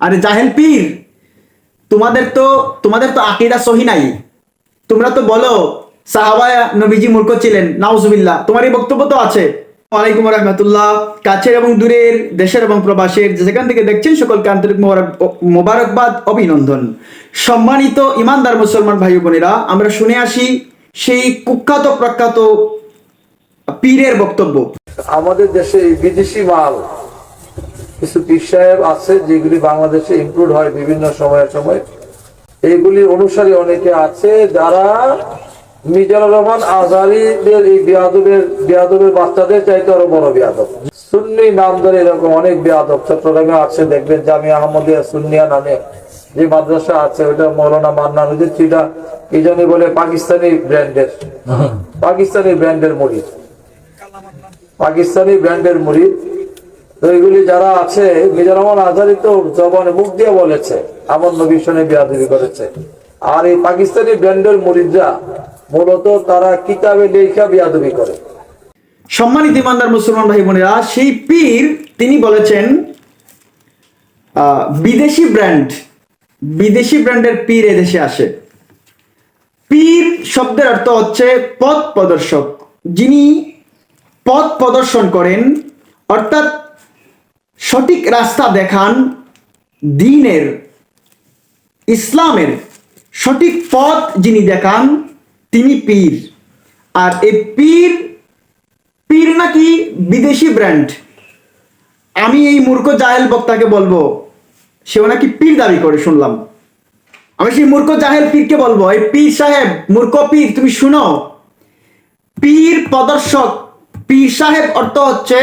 আরে জাহেল পীর, তোমাদের তো তোমাদের তো আকিদা সহি নাই। তোমরা তো বলো সাহাবা নবীজি মূর্খ ছিলেন, নাউজুবিল্লাহ। তোমার এই বক্তব্য তো আছে। ওয়ালাইকুম রহমতুল্লাহ। কাছের এবং দূরের, দেশের এবং প্রবাসের, যেখান থেকে দেখছেন সকলকে আন্তরিক মোবারকবাদ, অভিনন্দন। সম্মানিত ইমানদার মুসলমান ভাই বোনেরা, আমরা শুনে আসি সেই কুখ্যাত প্রখ্যাত পীরের বক্তব্য। আমাদের দেশে বিদেশি মাল কিছু পীর সাহেব আছে যেগুলি বাংলাদেশে ইনক্লুড হয় বিভিন্ন সময়ে সময়। এইগুলি অনুসারী অনেকে আছে যারা মিজানুর রহমান আজহারিদের এই বিয়াদবের বিয়াদবের বাচ্চাদের চাইতে আরও বড় বিয়াদব। সুন্নি নাম ধরে এরকম অনেক বিয়াদব চট্টগ্রামে আছে দেখবেন জামি আহমদিয়া সুন্নিয়া নামে যে মাদ্রাসা আছে ওটা মৌলানা মান্নান সেটা এই জন্য বলে পাকিস্তানি ব্র্যান্ডের। পাকিস্তানি ব্র্যান্ডের মরিচ পাকিস্তানি ব্র্যান্ডের মুড়ি। তো এগুলি যারা আছে, মিজান রহমান তো জবানে মুখ দিয়ে বলেছে, আমার নবীর সঙ্গে বিয়াদবি করেছে। আর এই পাকিস্তানি ব্র্যান্ডের মুড়িদরা মূলত তারা কিতাবে লেখা বিয়াদবি করে। সম্মানিত ইমানদার মুসলমান ভাই বোনেরা, সেই পীর, তিনি বলেছেন বিদেশি ব্র্যান্ড, বিদেশি ব্র্যান্ডের পীর এদেশে আসে। পীর শব্দের অর্থ হচ্ছে পথ প্রদর্শক। যিনি পথ প্রদর্শন করেন, অর্থাৎ সঠিক রাস্তা দেখান দিনের, ইসলামের সঠিক পথ যিনি দেখান তিনি পীর। আর এই পীর পীর নাকি বিদেশি ব্র্যান্ড আমি এই মূর্খ জাহেল বক্তাকে বলব, সেও নাকি পীর দাবি করে, শুনলাম। আমি সেই মূর্খ জাহেল পীরকে বলব, এই পীর সাহেব, মূর্খ পীর, তুমি শুনো? পীর প্রদর্শক, পীর সাহেব অর্থ হচ্ছে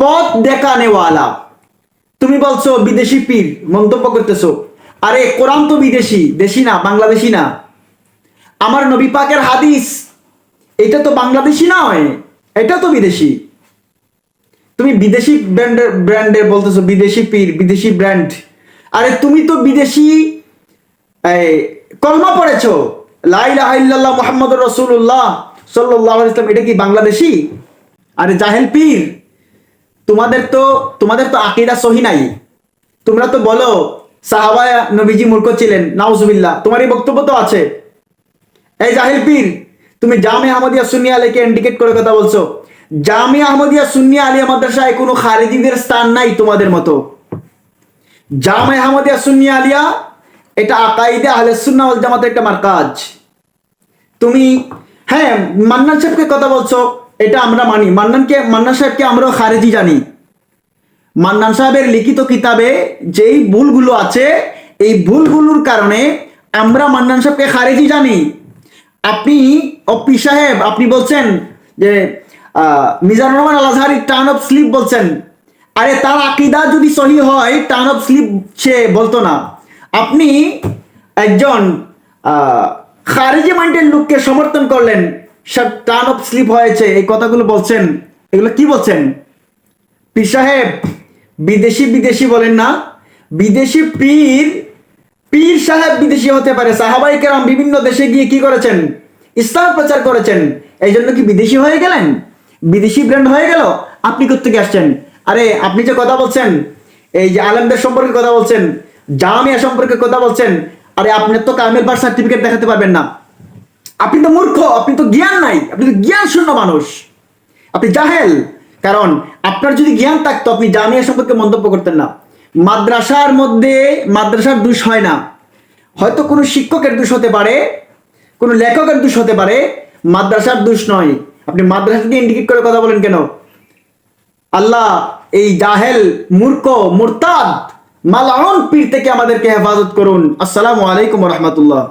পথ দেখানেওয়ালা তুমি বলছো, বিদেশি পীর, মন্তব্য করতেছো। আরে, কোরআন তো বিদেশি, দেশি না, বাংলাদেশি না। আমার নবী পাকের হাদিস, এটা তো বাংলাদেশি নয়, এটা তো বিদেশি। তুমি বিদেশি ব্র্যান্ডের ব্র্যান্ডের বলতেছো, বিদেশি পীর, বিদেশি ব্র্যান্ড। আরে, তুমি তো বিদেশি কলমা পড়েছো। লাইলাহা ইল্লাল্লাহ মুহাম্মদুর রাসূলুল্লাহ সাল্লাল্লাহু আলাইহি এটা কি বাংলাদেশি? আরে, জাহেল পীর। তোমাদের তো তোমাদের তো আকিদা সহি নাই। তোমরা তো বলো সাহাবা নবীজি মূর্খ ছিলেন, নাউজুবিল্লাহ। তোমার এই বক্তব্য তো আছে। এই জাহিল পীর, তুমি জামে আহমদিয়া সুন্নিয়া আলীকে ইন্ডিকেট করে কথা বলছো। জামে আহমদিয়া সুন্নিয়া আলিয়া মাদ্রাসায় কোনো খারিজিদের স্থান নাই তোমাদের মতো। জামে আহমদিয়া সুন্নিয়া আলিয়া, এটা আকাইদে আহলে সুন্নাহ ওয়াল জামাতের একটা মার্কাজ। তুমি হ্যাঁ মান্নান সাহেবকে কথা বলছো এটা আমরা মানি। মান্নানকে মান্নান সাহেবকে আমরাও খারেজি জানি। মান্নান সাহেবের লিখিত কিতাবে যেই ভুলগুলো আছে, এই ভুলগুলোর কারণে আমরা মান্নান সাহেবকে খারেজি জানি। আপনি অপি সাহেব, আপনি বলছেন যে Mizanur Rahman Al Azhari turn off sleep বলছেন। আরে তার আকিদা যদি সহি হয় টার্ন অফ স্লিপ সে বলতো না। আপনি একজন খারেজি মাইন্ডের লোককে সমর্থন করলেন। সব টার্ন অফ স্লিপ হয়েছে, এই কথাগুলো বলছেন। এগুলো কি বলছেন? পীর সাহেব, বিদেশি বিদেশি বলেন না। বিদেশি পীর পীর সাহেব বিদেশি হতে পারে। সাহাবাই কেরাম বিভিন্ন দেশে গিয়ে কি করেছেন? ইসলাম প্রচার করেছেন। এই জন্য কি বিদেশি হয়ে গেলেন? বিদেশি ব্র্যান্ড হয়ে গেল? আপনি কোথেকে আসছেন? আরে, আপনি যে কথা বলছেন, এই যে আলেমদের সম্পর্কে কথা বলছেন, জামিয়া সম্পর্কে কথা বলছেন, আরে আপনার তো কামের বার সার্টিফিকেট দেখাতে পারবেন না। আপনি তো মূর্খ, আপনি তো জ্ঞান নাই, আপনি তো জ্ঞান শূন্য মানুষ। আপনি জাহেল, কারণ আপনার যদি জ্ঞান থাকতো, আপনি জামিয়া সম্পর্কে মন্তব্য করতেন না। মাদ্রাসার মধ্যে মাদ্রাসার দোষ হয় না। হয়তো কোনো শিক্ষকের দোষ হতে পারে, কোনো লেখকের দোষ হতে পারে, মাদ্রাসার দোষ নয়। আপনি মাদ্রাসাকে ইন্ডিকেট করে কথা বলেন কেন? আল্লাহ এই জাহেল, মূর্খ, মুরতাদ, মালাউন পীর থেকে আমাদেরকে হেফাজত করুন। আসসালামু আলাইকুম রহমতুল্লাহ।